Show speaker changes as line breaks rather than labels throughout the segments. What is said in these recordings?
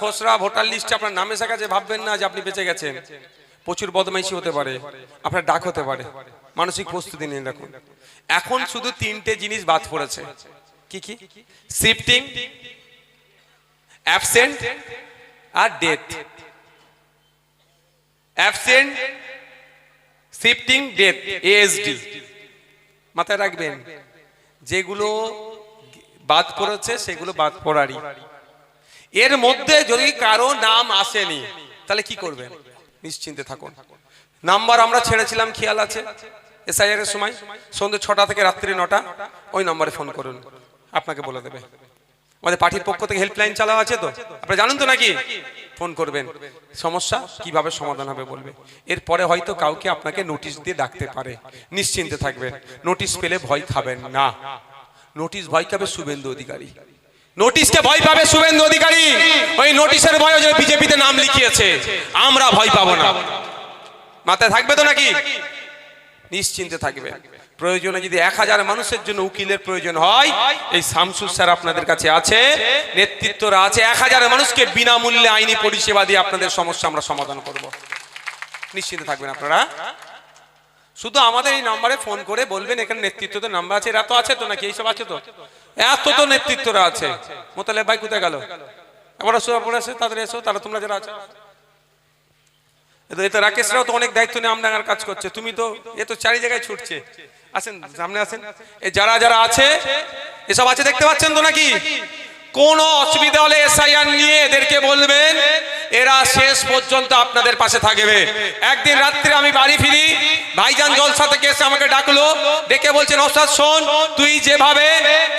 খসড়া, ভোটার লিস্টে আপনার নামে এসে যে ভাববেন না যে আপনি বেঁচে গেছেন। প্রচুর বদমাইশি হতে পারে, আপনার ডাক হতে পারে, মানসিক প্রস্তুতি নিয়ে রাখুন। এখন শুধু তিনটে জিনিস বাদ পড়েছে। কি কি? শিফটিং অ্যাবসেন্ট আর death absent shifting death ASD মাথায় রাখবেন, যেগুলো বাদ পড়েছে, সেগুলো বাদ পড়ারই। এর মধ্যে যদি কারও নাম আসেনি, তাহলে কি করবেন? নিশ্চিন্তে থাকুন। নাম্বার আমরা ছেড়েছিলাম, খেয়াল আছে? এসআইআর এর সময়। সন্ধ্যে ছটা থেকে রাত্রি নটা। ওই নম্বরে ফোন করুন। আপনাকে বলে দেবে। আমাদের পার্টির পক্ষ থেকে হেল্পলাইন চালাও আছে তো? আপনারা জানেন তো নাকি? ফোন করবেন। সমস্যা? কীভাবে সমাধান হবে বলবে। এরপরে হয়তো কাউকে আপনাকে নোটিশ দিয়ে ডাকতে পারে। নিশ্চিন্তে থাকবেন নোটিশ পেলে ভয় খাবেন না। নোটিশ ভয় খাবে শুভেন্দু অধিকারী। নোটিশকে ভয় পাবে শুভেন্দু অধিকারী। ওই নোটিশের ভয় যে বিজেপিতে নাম লিখিয়েছে। আমরা ভয় পাবো না। মাথায় থাকবে তো নাকি? নিশ্চিন্তে থাকবে। প্রয়োজনে যদি এক হাজার মানুষের জন্য উকিলের প্রয়োজন হয়, এই শামসুর স্যার আপনাদের কাছে আছে, নেতৃত্বরা আছে। এক হাজার মানুষকে বিনামূল্যে আইনি পরিষেবা দিয়ে আপনাদের সমস্যা আমরা সমাধান করব। নিশ্চিন্তে থাকবেন আপনারা। শুধু আমাদের এই নাম্বারে ফোন করে বলবেন, এখানে নেতৃত্ব তো নাম্বার আছে, এরা তো আছে তো নাকি? এইসব আছে তো? এত তো নেতৃত্বরা আছে। মোতালে ভাই কোথায় গেল? এবার আসো পরে আসে তাদের এসো তারা তোমরা যারা আছো। এ তো- এ রাকেশরাও তো অনেক দায়িত্ব নিয়ে আমডাঙ্গার কাজ করছে। তুমি তো এ তো চারি জায়গায় ছুটছে। আসেন, সামনে আসেন। এ যারা যারা আছে, এসব আছে দেখতে পাচ্ছেন তো নাকি? কোন অসুবিধা হলে এসআইআর নিয়ে এদেরকে বলবেন, এরা শেষ পর্যন্ত আপনাদের পাশে থাকবে। একদিন রাত্রে আমি বাড়ি ফিরি, ভাইজান জলসা থেকে এসে আমাকে ডাকলো, ডেকে বলছেন, ওস্তাদ, শোন, তুই যেভাবে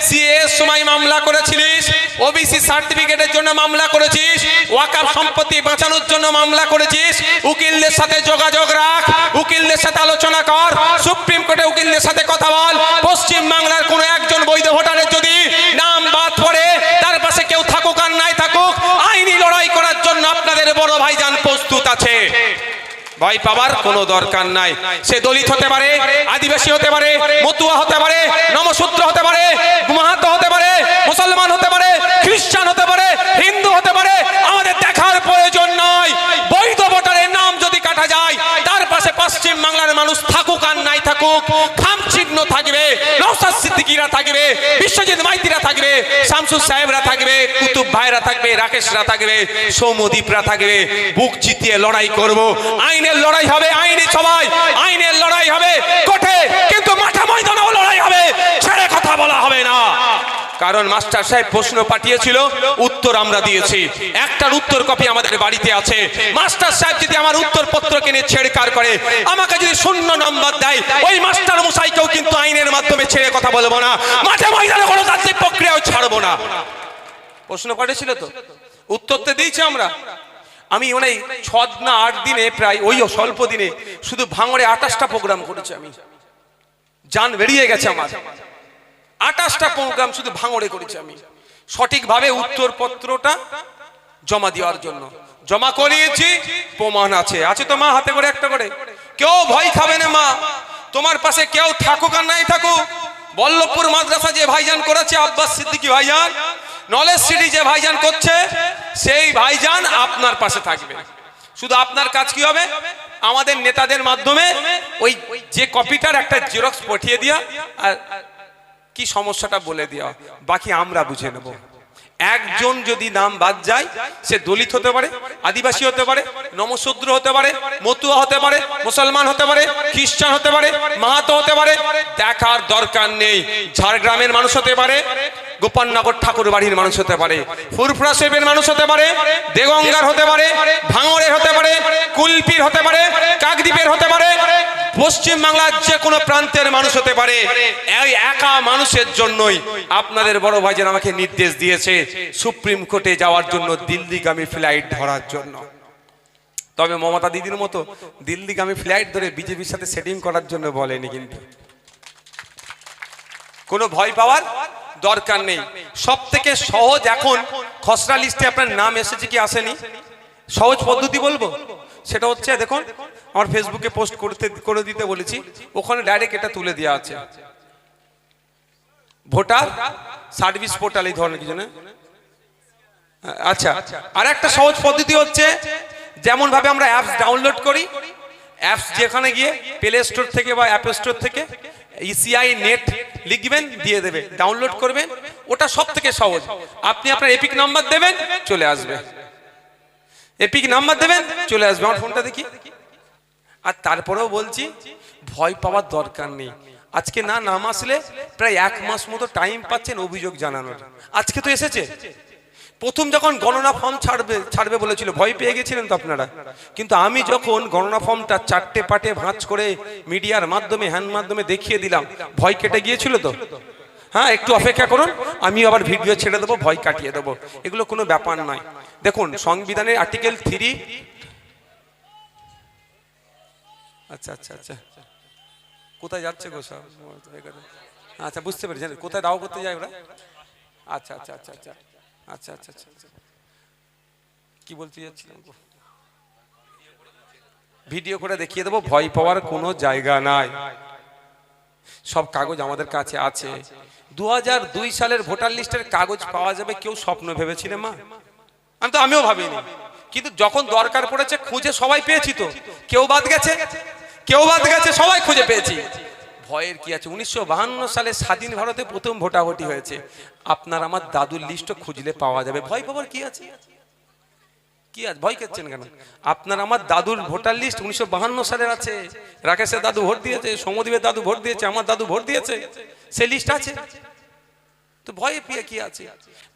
সিএ সময় মামলা করেছিলিস ওবিসি সার্টিফিকেটের জন্য মামলা করেছিস ওয়াকাফ সম্পত্তি বাঁচানোর জন্য মামলা করেছিস, উকিলদের সাথে যোগাযোগ রাখ, উকিলদের সাথে আলোচনা কর, সুপ্রিম কোর্টে উকিলদের সাথে কথা বল পশ্চিম বাংলার কোনো একজন বৈধ ভোটারের যদি নাম বাদ পড়ে তার পাশে কেউ থাকুক আর নাই থাকুক আইনি লড়াই করার জন্য আপনাদের বড় ভাইজান প্রস্তুত আছে ভয় পাবার কোনো দরকার নাই। সে দলিত হতে পারে, আদিবাসী হতে পারে, মতুয়া হতে পারে নমসূত্র হতে পারে, গুমাহাত হতে পারে, মুসলমান হতে পারে, খ্রিস্টান হতে পারে, হিন্দু হতে পারে, আমাদের দেখার প্রয়োজন নয় বৈধ ভোটারের নাম যদি কাটা যায়, তার পাশে পশ্চিম বাংলার মানুষ থাকুক আর নাই থাকুক। নৌসাদ থাকবে, বিশ্বজিৎ মাইতিরা থাকবে, শামসুর সাহেবরা থাকবে, কুতুব ভাইরা থাকবে, রাকেশরা থাকবে সৌমদীপরা থাকবে। বুক জিতিয়ে লড়াই করব। আইনের লড়াই হবে, আইনে সবাই আইনের লড়াই হবে কোঠে কিন্তু মাঠে ময়দানেও লড়াই হবে। ছেড়ে কথা বলা হবে না। কারণ মাস্টার সাহেব প্রশ্ন পাঠিয়েছিল, উত্তর আমরা দিয়েছি। একটার উত্তর কপি আমাদের বাড়িতে আছে। মাস্টার সাহেব যদি আমার উত্তর পত্রকে নিয়ে ছেড়কার করে, আমাকে যদি শূন্য নাম্বার দেয়, ওই মাস্টার মশাইকেও কিন্তু আইনের মাধ্যমে ছেড়ে কথা বলব না। মাঠে ময়দানে কোনো তাত্ত্বিক প্রক্রিয়াও ছাড়বো না। প্রশ্ন পাঠিয়েছিল তো? উত্তর তো দিয়েছি আমরা। আমি মানে ছ না আট দিনে, প্রায় ওই স্বল্প দিনে, শুধু ভাঙড়ে আঠাশটা প্রোগ্রাম করেছি আমি। যান বেরিয়ে গেছে আমার। আঠাশটা প্রোগ্রাম শুধু ভাঙড়ে করেছি আমি। সঠিকভাবে উত্তরপত্রটা জমা দেওয়ার জন্য। জমা করিয়েছি, প্রমাণ আছে। আছে তো মা, হাতে করে একটা করে। কেউ ভয় খাবে না মা। তোমার পাশে কেউ থাকুক আর নাই থাকুক। বল্লভপুর মাদ্রাসা যে ভাইজান করেছে, আব্বাস সিদ্দিকী ভাইজান, নলেজ সিটি যে ভাইজান করছে, সেই ভাইজান আপনার পাশে থাকবে। শুধু আপনার কাজ কি হবে? আমাদের নেতাদের মাধ্যমে ওই যে কপিটার একটা জেরক্স পাঠিয়ে দিয়া আর কি সমস্যাটা বলে দেওয়া বাকি আমরা বুঝে নেব। একজন যদি নাম বাদ যায়, সে দলিত হতে পারে, আদিবাসী হতে পারে, নমশূদ্র হতে পারে, মতুয়া হতে পারে, মুসলমান হতে পারে, খ্রিস্টান হতে পারে, মাহাতো হতে পারে, দেখার দরকার নেই। ঝাড়গ্রামের মানুষ হতে পারে গোপালনগর ঠাকুর বাড়ির মানুষ হতে পারে, ফুরফুরা শরীফের মানুষ হতে পারে, দেগঙ্গার হতে পারে, ভাঙড়ের হতে পারে, কুলপির হতে পারে, কাকদ্বীপের হতে পারে পশ্চিম বাংলার যে কোনো প্রান্তের মানুষ হতে পারে। এই একা মানুষের জন্যই আপনাদের বড় ভাইজান আমাকে নির্দেশ দিয়েছে সুপ্রিম কোর্টে যাওয়ার জন্য দিল্লিগামী ফ্লাইট ধরার জন্য। তবে মমতা দিদির মতো দিল্লিগামী ফ্লাইট ধরে বিজেপির সাথে সেটিং করার জন্য বলেনি কিন্তু। কোনো ভয় পাওয়ার দরকার নেই। সব থেকে সহজ এখন খসড়া লিস্টে আপনার নাম এসেছে কি আসেনি? সহজ পদ্ধতি বলব? সেটা হচ্ছে, দেখুন, আমার ফেসবুকে পোস্ট করতে, করে দিতে বলেছি। ওখানে ডাইরেক্ট এটা তুলে দেওয়া আছে। ভোটার সার্ভিস পোর্টাল এই ধরনের কিছু না? আচ্ছা আর একটা সহজ পদ্ধতি হচ্ছে যেমন ভাবে আমরা অ্যাপস ডাউনলোড করি। অ্যাপস যেখানে গিয়ে প্লে স্টোর থেকে বা অ্যাপ স্টোর থেকে ইসিআই নেট লিখবেন, দিয়ে দেবে ডাউনলোড করবেন, ওটা সব থেকে সহজ। আপনি আপনার এপিক নাম্বার দেবেন, চলে আসবে। এপিক নাম্বার দেবেন, চলে আসবে। আমার ফোনটা দেখি। আর তারপরেও বলছি, ভয় পাওয়ার দরকার নেই। আজকে না নাম আসলে প্রায় এক মাস মতো টাইম পাচ্ছেন অভিযোগ জানানোর। আজকে তো এসেছে। প্রথম যখন গণনা ফর্ম ছাড়বে ছাড়বে বলেছিল, ভয় পেয়ে গেছিলেন তো আপনারা। কিন্তু আমি যখন গণনা ফর্মটা চারটে পাটে ভাঁজ করে মিডিয়ার মাধ্যমে হ্যান্ড মাধ্যমে দেখিয়ে দিলাম, ভয় কেটে গিয়েছিল তো? হ্যাঁ একটু অপেক্ষা করুন আমি আবার ভিডিও ছেড়ে দেবো, ভয় কাটিয়ে দেবো। এগুলো কোনো ব্যাপার নয়। দেখুন, সংবিধানের আর্টিকেল থ্রি আচ্ছা আচ্ছা আচ্ছা। কোথায় যাচ্ছে গো সব? আচ্ছা বুঝতে পেরেছি। কোথায় দাও করতে যায় ওরা? আচ্ছা আচ্ছা আচ্ছা আচ্ছা। আচ্ছা আচ্ছা আচ্ছা আচ্ছা। কি বলতে যাচ্ছিলাম ভিডিও করে দেখিয়ে দেবো, ভয় পাওয়ার কোনো জায়গা নাই। সব কাগজ আমাদের কাছে আছে। দু সালের ভোটার লিস্টের কাগজ পাওয়া যাবে, কেউ স্বপ্ন ভেবেছিলে, মা? আমি তো আমিও ভাবিনি। কিন্তু যখন দরকার পড়েছে, খুঁজে সবাই পেয়েছি তো। কেউ বাদ গেছে? কেউ বাদ গেছে, সবাই খুঁজে পেয়েছি। ভয়ের কি আছে? উনিশশো সালে স্বাধীন ভারতে প্রথম ভোটাভুটি হয়েছে। আপনার আমার দাদুর লিস্ট খুঁজলে পাওয়া যাবে। ভয় পাবার কি আছে? কি আছে? ভয় করছেন কেন? আপনার আমার দাদুর ভোটার লিস্ট উনিশশো সালের আছে। রাকেশের দাদু ভোট দিয়েছে সমদীপের দাদু ভোট দিয়েছে, আমার দাদু ভোট দিয়েছে। সে লিস্ট আছে। তো ভয়ে পেয়ে কি আছে?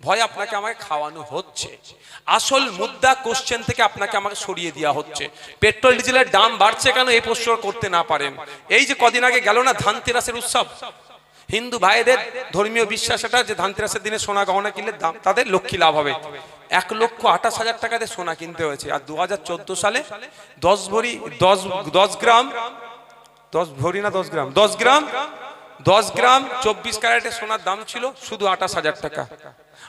ভয় আপনাকে আমাকে খাওয়ানো হচ্ছে। আসল মুদ্রা কোশ্চেন থেকে আপনাকে আমাকে সরিয়ে দেওয়া হচ্ছে। পেট্রোল, ডিজেলের দাম বাড়ছে কেন এই প্রশ্ন করতে না পারেন? এই যে কদিন আগে গেল না ধানতেরাসের উৎসব? হিন্দু ভাইদের ধর্মীয় বিশ্বাস এটা যে ধানতেরাসের দিনে সোনা গহনা কিনলে দাম, তাদের লক্ষ্মী লাভ হবে। এক লক্ষ আঠাশ হাজার টাকাতে সোনা কিনতে হয়েছে। আর দু হাজার চোদ্দ সালে দশ ভরি, দশ দশ গ্রাম, দশ ভরি না দশ গ্রাম দশ গ্রাম দশ গ্রাম চব্বিশ ক্যারেটের সোনার দাম ছিল শুধু আঠাশ হাজার টাকা।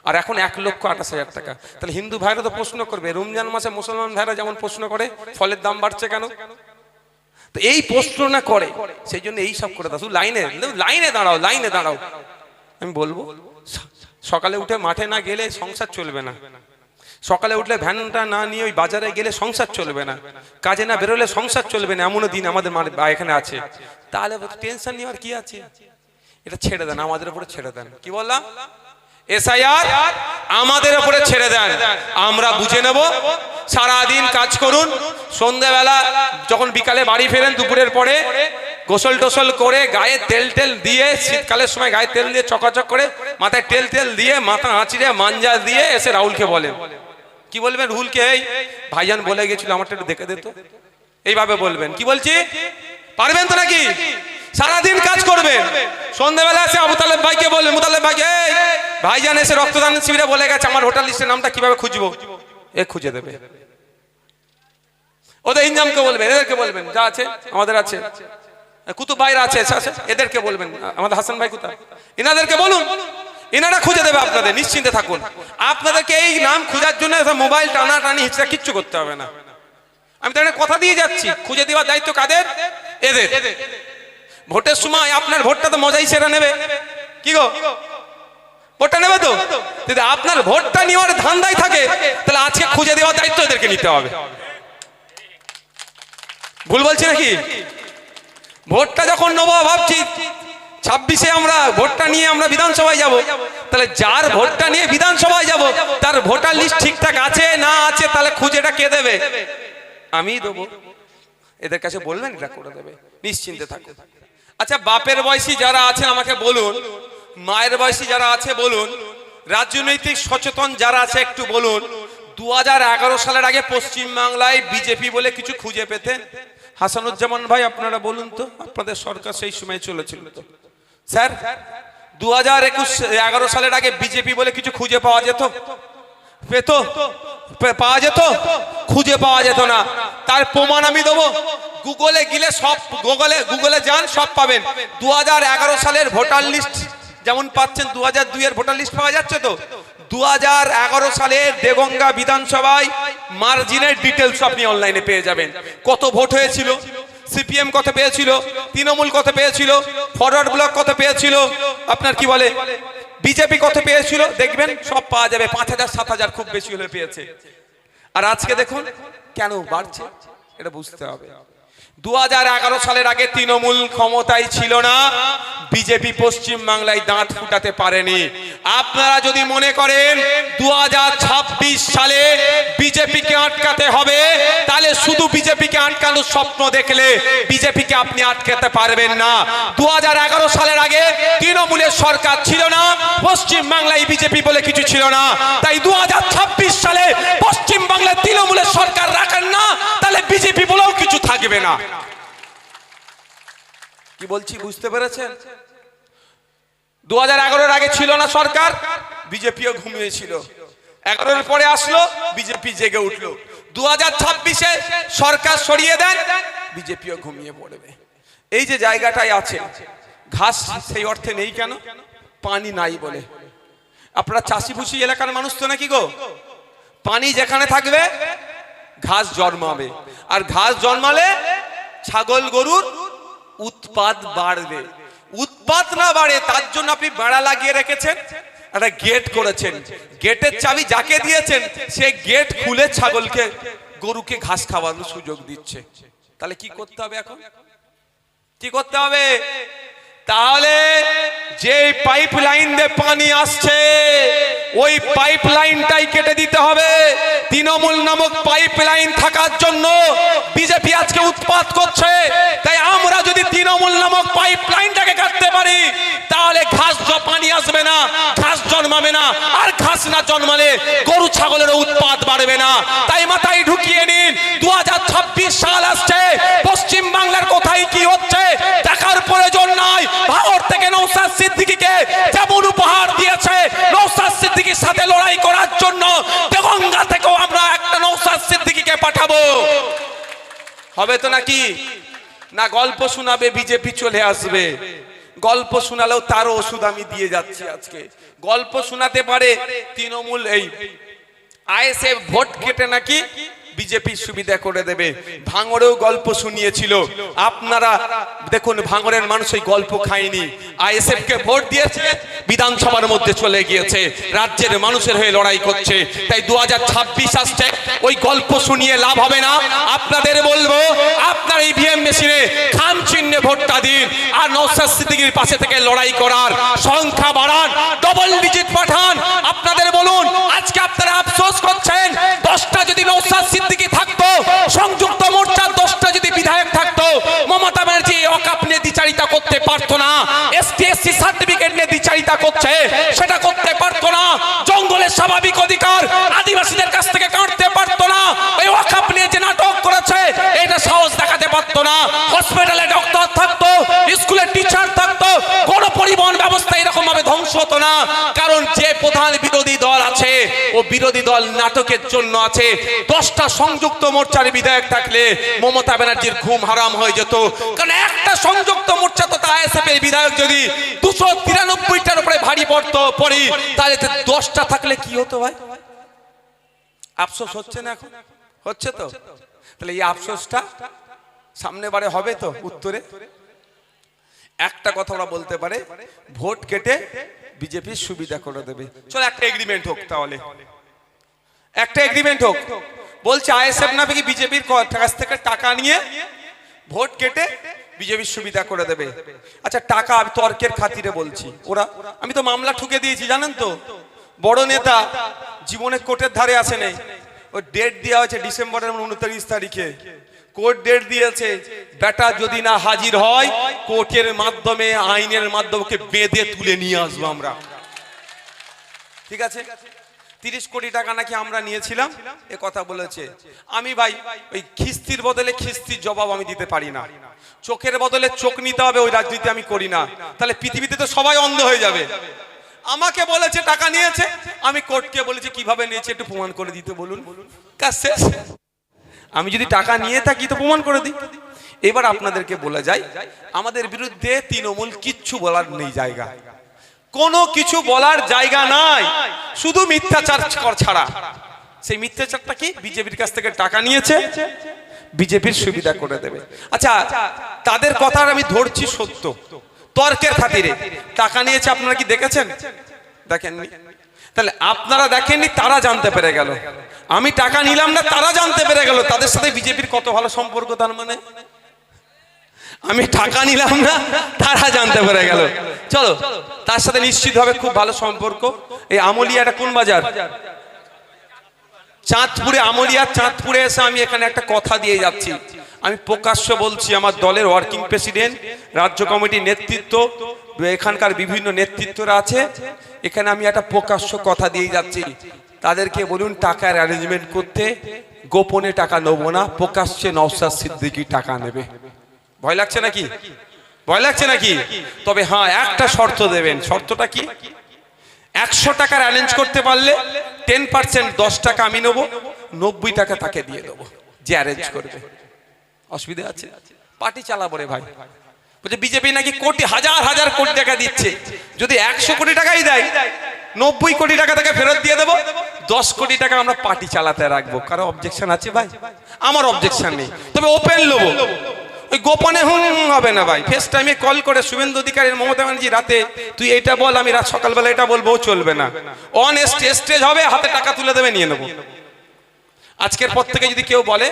আর এখন এক লক্ষ আঠাশ হাজার টাকা। তাহলে হিন্দু ভাইরা তো প্রশ্ন করবে, রমজান মাসে মুসলমান ভাইরা যেমন প্রশ্ন করে, ফলের দাম বাড়ছে কেন? তো এই প্রশ্ন না করে, সেই জন্য এই সব করে দাও। লাইনে লাইনে দাঁড়াও লাইনে দাঁড়াও। আমি বলব, সকালে উঠে মাঠে না গেলে সংসার চলবে না। সকালে উঠলে ভ্যানটা না নিয়ে ওই বাজারে গেলে সংসার চলবে না। কাজে না বেরোলে সংসার চলবে না, এমনও দিন আমাদের এখানে আছে। তাহলে টেনশন নেওয়ার কি আছে? এটা ছেড়ে দেন, আমাদের উপরে ছেড়ে দেন। কি বললাম? এসআইআর আমাদের উপরে ছেড়ে দেন। আমরা বুঝে নেব, সারাদিন কাজ করুন। সন্ধ্যাবেলা যখন বিকালে বাড়ি ফেরেন, দুপুরের পরে গোসল টোসল করে গায়ে তেল টেল দিয়ে, শীতকালের সময় গায়ে তেল দিয়ে চকাচক করে মাথায় তেল তেল দিয়ে, মাথা আঁচড়ে মাঞ্জা দিয়ে এসে রাহুলকে বলেন কি বলবেন রুহুলকে? এই ভাইজান বলে গেছিল, আমারটা একটু দেখে দিত এইভাবে বলবেন। কি বলছি? পারবেন তো নাকি? সারাদিন কাজ করবেন সন্ধ্যাবেলা এসে আবু তালেব ভাইকে বলবেন মুতালেব ভাইকে ভাইজান এসে রক্তদান শিবিরে বলে গেছে আমার হোটেল লিস্টের নামটা কীভাবে খুঁজবো? এ খুঁজে দেবে। ওদের ইনজামকে বলবেন এদেরকে বলবেন যা আছে আমাদের আছে। কুতুব ভাইরা আছে এদেরকে বলবেন আমাদের হাসান ভাই কোথা এনাদেরকে বলুন। এনারা খুঁজে দেবে আপনাদের নিশ্চিন্তে থাকুন। আপনাদেরকে এই নাম খোঁজার জন্য মোবাইল টানা টানি হিচড়া কিচ্ছু করতে হবে না। আমি তাদের কথা দিয়ে যাচ্ছি খুঁজে দেওয়ার দায়িত্ব কাদের? এদের। ভোটের সময় আপনার ভোটটা তো মজাই সেরা নেবে। কি গো? ভোটটা নেবে তো? যদি আপনার ভোটটা নেওয়ার ধান্দাই থাকে, তাহলে আজকে খুঁজে দেওয়ার দায়িত্ব এদেরকে নিতে হবে। ভুল বলছি নাকি? ভোটটা যখন নেব ভাবছি, ছাব্বিশে আমরা ভোটটা নিয়ে আমরা বিধানসভায় যাব। তাহলে যার ভোটটা নিয়ে বিধানসভায় যাব, তার ভোটার লিস্ট ঠিকঠাক আছে না আছে, তাহলে খুঁজেটা কে দেবে? আমি দেবো। এদের কাছে বলবেন এটা করে দেবে। নিশ্চিন্তে থাকুন। আচ্ছা বাপের বয়সী যারা আছেন আমাকে বলুন। মায়ের বয়সী যারা আছে বলুন। রাজনৈতিক সচেতন যারা আছে একটু বলুন। দু হাজার এগারো সালের আগে পশ্চিম বাংলায় বিজেপি বলে কিছু খুঁজে পেতেন? হাসানুজ্জামান ভাই আপনারা বলুন তো আপনাদের সরকার সেই সময় চলেছিল তো। স্যার দু হাজার একুশ এগারো সালের আগে বিজেপি বলে কিছু খুঁজে পাওয়া যেত? পেত? পাওয়া যেত? খুঁজে পাওয়া যেত না। তার প্রমাণ আমি দেবো। গুগলে গিলে সব গুগলে গুগলে যান, সব পাবেন। দু হাজার এগারো সালের ভোটার লিস্ট যেমন পাচ্ছেন দু হাজার দুইয়ের ভোটার লিস্ট পাওয়া যাচ্ছে তো? দু হাজার এগারো সালের দেগঙ্গা বিধানসভায় মার্জিনের ডিটেলস আপনি অনলাইনে পেয়ে যাবেন। কত ভোট হয়েছিল? সিপিএম কত পেয়েছিল? তৃণমূল কত পেয়েছিল? ফরওয়ার্ড ব্লক কত পেয়েছিল? আপনার কি বলে? বিজেপি কত পেয়েছিল? দেখবেন, সব পাওয়া যাবে। পাঁচ হাজার, সাত হাজার খুব বেশি হলে পেয়েছে। আর আজকে দেখুন, কেন বাড়ছে? এটা বুঝতে হবে। দু হাজার এগারো সালের আগে তৃণমূল ক্ষমতায় ছিল না। বিজেপি পশ্চিম বাংলায় দাঁত ফুটাতে পারেনি। আপনারা যদি মনে করেন দু হাজার ছাব্বিশ সালে বিজেপিকে আটকাতে হবে, তাহলে শুধু বিজেপিকে আটকানোর স্বপ্ন দেখলে বিজেপিকে আপনি আটকাতে পারবেন না। দু হাজার এগারো সালের আগে তৃণমূলের সরকার ছিল না, পশ্চিম বাংলায় বিজেপি বলে কিছু ছিল না। তাই দু হাজার ছাব্বিশ সালে পশ্চিম বাংলায় তৃণমূলের সরকার রাখেন না, তাহলে বিজেপি বলেও কিছু থাকবে না। কি বলছি, বুঝতে পেরেছেন? দু হাজার আগে ছিল না সরকার, বিজেপিও ঘুমিয়েছিল। এগারোর পরে আসলো, বিজেপি জেগে উঠল। দু হাজার ছাব্বিশে সরকার সরিয়ে দেন, বিজেপিও ঘুমিয়ে পড়বে। এই যে জায়গাটায় আছে, ঘাস সেই অর্থে নেই কেন? পানি নাই বলে। আপনারা চাষিভুষি এলাকার মানুষ তো নাকি গো? পানি যেখানে থাকবে, ঘাস জন্মাবে। আর ঘাস জন্মালে ছাগল গরুর উৎপাদ বাড়বে। উৎপাদ না বাড়ে, তার জন্য আপনি বেড়া লাগিয়ে রেখেছেন, একটা গেট করেছেন। গেটের চাবি যাকে দিয়েছেন, সে গেট খুলে ছাগলকে, গরুকে ঘাস খাওয়ানোর সুযোগ দিচ্ছে। তাহলে কি করতে হবে এখন? কি করতে হবে? তাহলে যে পাইপ লাইন দিয়ে পানি আসছে ওই পাইপ লাইনটাই কেটে দিতে হবে। তৃণমূল নামক পাইপ লাইন থাকার জন্য বিজেপি আজকে উৎপাত করছে। তাই আমরা যদি তৃণমূল নামক পাইপ লাইনটাকে কাটতে পারি, তাহলে ঘাস পানি আসবে না, ঘাস জন্মাবে না। আর ঘাস না জন্মালে গরু ছাগলের উৎপাদ বাড়বে না। তাই মাথায় ঢুকিয়ে নিন দু হাজার ছাব্বিশ সাল আসছে। পশ্চিম বাংলার কোথায় কি হচ্ছে, দেখার প্রয়োজন নাই। ভারত থেকে নৌসাদ সিদ্দিকীকে যেমন উপহার দিয়েছে নৌসাদ সিদ্দিকীর সাথে লড়াই করার জন্য দেগঙ্গা থেকেও আমরা একটা নৌসাদ সিদ্দিকীকে পাঠাবো হবে তো নাকি? না, গল্প শোনাবে, বিজেপি চলে আসবে। গল্প শোনালেও তারও ওষুধ আমি দিয়ে যাচ্ছি আজকে। গল্প শোনাতে পারে তৃণমূল এই আইএসএফ ভোট কেটে নাকি? বিজেপি সুবিধা করে দেবে। ভাঙরেও গল্প শুনিয়েছিল। আপনারা দেখুন, ভাঙড়ের মানুষ ওই গল্প খায়নি। আইএসএফ কে ভোট দিয়েছে, বিধানসভার মধ্যে চলে গিয়েছে। রাজ্যের মানুষের হয়ে লড়াই করছে। তাই দু হাজার ছাব্বিশ আসছে। ওই গল্প শুনিয়ে লাভ হবে না। আপনাদের বলব, আপনার ইভিএম মেশিনে খাম চিহ্নে ভোটটা দিন। আর নৌসাদ সিদ্দিকীর পাশে থেকে লড়াই করার সংখ্যা বাড়ান ডবল ডিজিট পাঠান। আপনাদের বলুন, আজকে আপনারা আফসোস করছেন? দশটা যদি নৌসাদ সিদ্দিকী থাকতো, সংযুক্ত মোর্চার দশটা যদি বিধায়ক থাকতো, মমতা ব্যানার্জি অকাপ নিয়ে দ্বিচারিতা করতে পারতো না, এসটি, এসসি সার্টিফিকেট নিয়ে দ্বিচারিতা করছে, সেটা করতে পারতো না, জঙ্গলের স্বাভাবিক অধিকার আদিবাসীদের কাছ থেকে কাটতে পারতো না, এই ওয়াকাপ নিয়ে যে নাটক করেছে, এটা সাহস দেখাতে পারতো না। হসপিটালে ডক্টর থাকতো, স্কুলের টিচার থাকতো হতো না। কারণ যে প্রধান বিরোধী দল আছে, ও বিরোধী দল নাটকের জন্য আছে। দশটা সংযুক্ত মোর্চার বিধায়ক থাকলে মমতা ব্যানার্জির ঘুম হারাম হয়ে যেত। কারণ একটা সংযুক্ত মোর্চা তো বিধায়ক যদি দুশো তিরানব্বইটার উপরে ভারী পড়তো, পড়ি, তাহলে দশটা থাকলে কি হতো ভাই? আফসোস হচ্ছে না এখন? হচ্ছে তো? তাহলে এই আফসোসটা সামনে বারে হবে তো উত্তরে? একটা কথা ওরা বলতে পারে, ভোট কেটে বিজেপির সুবিধা করে দেবে। চলো একটা এগ্রিমেন্ট হোক তাহলে। একটা এগ্রিমেন্ট হোক। বলছে আইএসএফ না কি বিজেপির কাছ থেকে টাকা নিয়ে ভোট কেটে বিজেপির সুবিধা করে দেবে। আচ্ছা টাকা আমি তর্কের খাতিরে বলছি। ওরা আমি তো মামলা ঠুকে দিয়েছি, জানেন তো? বড় নেতা জীবনে কোর্টের ধারে আসে নেই। ও ডেট দেওয়া হয়েছে ডিসেম্বরের উনত্রিশ তারিখে। কোর্ট ডেট দিয়েছে, বেটা যদি না হাজির হয়, কোর্টের মাধ্যমে, আইনের মাধ্যমে বেঁধে তুলে নিয়ে আসব আমরা। ঠিক আছে? তিরিশ কোটি টাকা নাকি আমরা নিয়েছিলাম? এ কথা বলেছে। আমি ভাই, ওই খিস্তির বদলে খিস্তির জবাব আমি দিতে পারি না। চোখের বদলে চোখ নিতে হবে, ওই রাজনীতি আমি করি না। তাহলে পৃথিবীতে তো সবাই অন্ধ হয়ে যাবে। আমাকে বলেছে, টাকা নিয়েছে। আমি কোর্টকে বলেছি, কীভাবে নিয়েছে একটু প্রমাণ করে দিতে বলুন। কাজ শেষ? আমি যদি টাকা নিয়ে থাকি তো প্রমাণ করে দিই। এবার আপনাদেরকে বলে যাই আমাদের বিরুদ্ধে তৃণমূল কিচ্ছু বলার নেই জায়গা। কোনো কিছু বলার জায়গা নাই। শুধু মিথ্যাচার কর ছাড়া। সেই মিথ্যাচারটা কি? বিজেপির কাছ থেকে টাকা নিয়েছে। বিজেপির সুবিধা করে দেবে। আচ্ছা তাদের কথা আমি ধরছি সত্য। তর্কের খাতিরে। টাকা নিয়েছে আপনারা কি দেখেছেন? দেখেননি? তাহলে আপনারা দেখেননি, তারা জানতে পেরে গেল। আমি টাকা নিলাম না, তারা জানতে পেরে গেল। তাদের সাথে বিজেপির কত ভালো সম্পর্ক তার মানে? আমি টাকা নিলাম না, তারা জানতে পেরে গেল। চলো, তার সাথে নিশ্চিতভাবে খুব ভালো সম্পর্ক। এই আমলিয়াটা কোন বাজার? চাঁদপুরে, আমলিয়া, চাঁদপুরে এসে আমি এখানে একটা কথা দিয়ে যাচ্ছি। আমি প্রকাশ্য বলছি, আমার দলের ওয়ার্কিং প্রেসিডেন্ট রাজ্য কমিটির নেতৃত্ব, এখানকার বিভিন্ন নেতৃত্বরা আছে। এখানে আমি একটা প্রকাশ্য কথা দিয়ে যাচ্ছি। তাদেরকে বলুন, টাকার অ্যারেঞ্জমেন্ট করতে গোপনে টাকা নেব না, প্রকাশ্যে নওসাদ সিদ্দিকি টাকা নেবে। ভয় লাগছে নাকি? ভয় লাগছে নাকি? তবে হ্যাঁ একটা শর্ত দেবেন। শর্তটা কি? একশো টাকার অ্যারেঞ্জ করতে পারলে টেন পার্সেন্ট দশ টাকা আমি নেব, নব্বই টাকা তাকে দিয়ে দেবো, যে অ্যারেঞ্জ করবে। অসুবিধা আছে? পার্টি চালাবো রে ভাই। বলছে, বিজেপি নাকি কোটি, হাজার হাজার কোটি টাকা দিচ্ছে। যদি একশো কোটি টাকাই দেয়, নব্বই কোটি টাকা তাকে ফেরত দিয়ে দেবো। দশ কোটি টাকা আমরা পার্টি চালাতে রাখব। কারও অবজেকশন আছে ভাই? আমার অবজেকশন নেই। তবে ওপেন লোবো। ওই গোপনে হবে না ভাই। ফেস টাইমে কল করে শুভেন্দু অধিকারীর মমতা ব্যানার্জি রাতে, তুই এটা বল, আমি রাত সকালবেলা এটা বলব চলবে না। অন স্টেজ হবে, হাতে টাকা তুলে দেবে, নিয়ে নেব। আজকের পর থেকে যদি কেউ বলে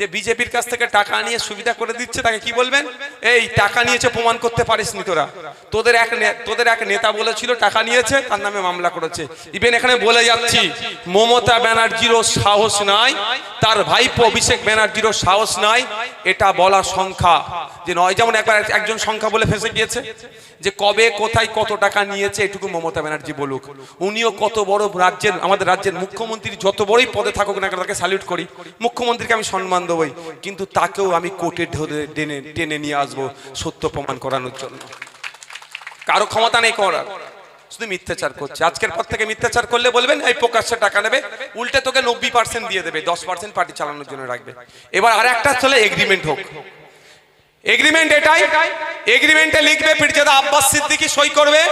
যে বিজেপির কাছ থেকে টাকা নিয়ে সুবিধা করে দিচ্ছে, তাকে কি বলবেন? এই, টাকা নিয়েছে, প্রমাণ করতে পারিস নি তোরা। তোদের এক তোদের এক নেতা বলেছিল, টাকা নিয়েছে, তার নামে মামলা করেছে। ইভেন এখানে বলে যাচ্ছি, মমতা ব্যানার্জিরও সাহস নাই, তার ভাইপো অভিষেক ব্যানার্জিরও সাহস নাই, এটা বলা সংখ্যা। যে নয়, যেমন একবার এক- একজন সংখ্যা বলে ফেসে গিয়েছে, যে কবে, কোথায় কত টাকা নিয়েছে, এটুকু মমতা ব্যানার্জি বলুক। উনিও কত বড় রাজ্যের, আমাদের রাজ্যের মুখ্যমন্ত্রী যত বড়ই পদে থাকুক না তাকে স্যালিউট করি। মুখ্যমন্ত্রীকে আমি সম্মান দেবই কিন্তু তাকেও আমি কোর্টে টেনে টেনে নিয়ে আসব সত্য প্রমাণ করানোর জন্য। কারও ক্ষমতা নেই করার, শুধু মিথ্যাচার করছে। আজকের পর থেকে মিথ্যাচার করলে বলবেন এই প্রকাশ্যে টাকা নেবে, উল্টে তোকে নব্বই পার্সেন্ট দিয়ে দেবে, দশ পার্সেন্ট পার্টি চালানোর জন্য রাখবে। এবার আর একটা চলে এগ্রিমেন্ট হোক। এগ্রিমেন্ট এটাই এগ্রিমেন্টে লিখবে পিরজাদা আব্বাস সিদ্দিকি সই করবে।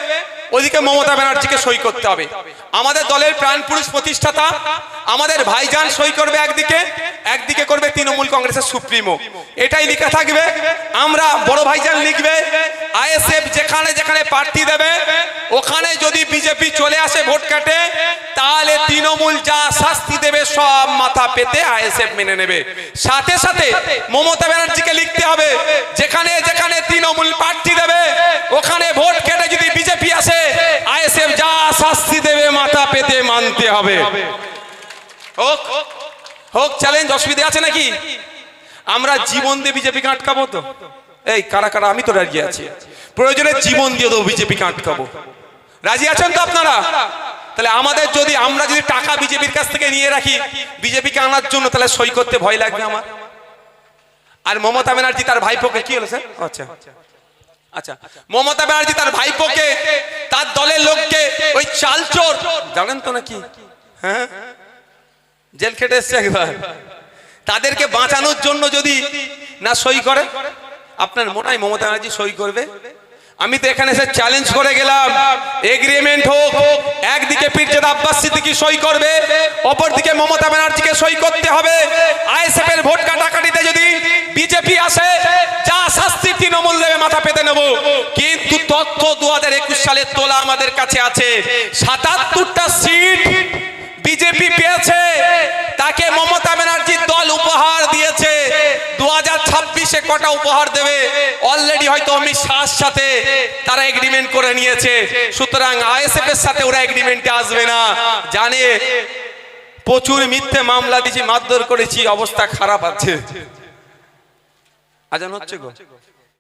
ওদিকে মমতা ব্যানার্জিকে সই করতে হবে। আমাদের দলের প্রাণ পুরুষ প্রতিষ্ঠাতা, আমাদের ভাইজান সই করবে একদিকে একদিকে করবে তৃণমূল কংগ্রেসের সুপ্রিমো। এটাই লেখা থাকবে। আমরা বড় ভাইজান লিখবে, আইএসএফ যেখানে যেখানে প্রার্থী দেবে, ওখানে যদি বিজেপি চলে আসে ভোট কাটে, তাহলে তৃণমূল যা শাস্তি দেবে সব মাথা পেতে আইএসএফ মেনে নেবে। সাথে সাথে মমতা ব্যানার্জিকে লিখতে হবে, যেখানে যেখানে তৃণমূল প্রার্থী দেবে, ওখানে ভোট কেটে যদি বিজেপি আসে আইএসএফ যা শাস্তি দেবে, মাথা পেতে মানতে হবে। হোক হোক চ্যালেঞ্জ অসুবিধা আছে নাকি? আমরা জীবন দিয়ে বিজেপিকে আটকাবো তো? এই, কারা কারা? আমি তো রাজি আছি। প্রয়োজনে জীবন দিয়ে দেবো বিজেপিকে আটকাবো। রাজি আছেন তো আপনারা? তাহলে আমাদের যদি, আমরা যদি টাকা বিজেপির কাছ থেকে নিয়ে রাখি, বিজেপিকে আনার জন্য তাহলে সই করতে ভয় লাগবে আমার। আর মমতা ব্যানার্জি তার ভাইপোকে কি হলো, স্যার? আচ্ছা। আচ্ছা মমতা ব্যানার্জি তার ভাইপোকে, তার দলের লোককে, ওই চালচোর। জানেন তো নাকি? হ্যাঁ? জেল খেটে এসছে একবার। তাদেরকে বাঁচানোর জন্য যদি না সই করে, আপনার হয় মমতা ব্যানার্জি সই করবে। আমি তো এখানে এসে চ্যালেঞ্জ করে গেলাম। এগ্রিমেন্ট হোক, একদিকে পীরজাদ আব্বাস সিদ্দিকী সই করবে, অপরদিকে মমতা ব্যানার্জিকে সই করতে হবে। আইএসএফ এর ভোট কাটাকাটিতে যদি বিজেপি আসে, যা শাস্তি তৃণমূল দেবে নেব। কিন্তু তথ্য দু হাজার একুশ সালের তোলা আমাদের কাছে আছে। সাতাত্তরটা সিট বিজেপি পেয়েছে। তাকে মমতা ব্যানার্জির দল উপহার দিয়েছে। দু হাজার ছাব্বিশে কটা উপহার দেবে। অলরেডি হয়তো অমিত শাহর সাথে তারা এগ্রিমেন্ট করে নিয়েছে। সুতরাং আইএসএফ এর সাথে ওরা এগ্রিমেন্টে আসবে না। জানে প্রচুর মিথ্যে মামলা দিয়েছি, মারধর করেছি, অবস্থা খারাপ আছে। আজান হচ্ছে গো।